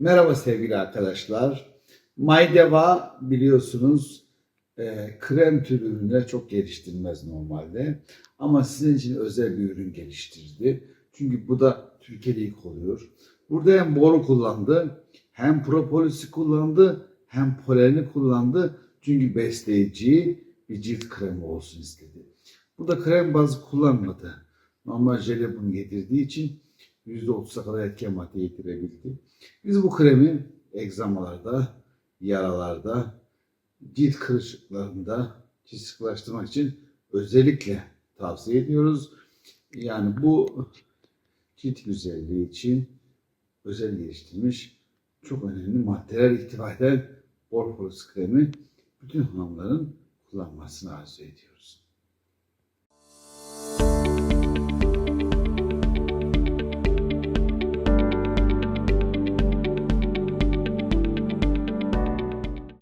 Merhaba sevgili arkadaşlar. Maydeva biliyorsunuz e, krem türü ürünler çok geliştirmez normalde. Ama sizin için özel bir ürün geliştirdi. Çünkü bu da Türkiye'de ilk oluyor. Burada hem boru kullandı, hem propolisi kullandı, hem poleni kullandı. Çünkü besleyici bir cilt kremi olsun istedi. Burada krem bazı kullanmadı. Normal jele bunu getirdiği için %30'a kadar etken madde getirebildi. Biz bu kremi egzamalarda, yaralarda, cilt kırışıklarında cilt sıkılaştırmak için özellikle tavsiye ediyoruz. Yani bu cilt güzelliği için özel geliştirilmiş çok önemli maddeler ihtiva eden Orpolis kremi bütün hanımların kullanmasını arzu ediyoruz.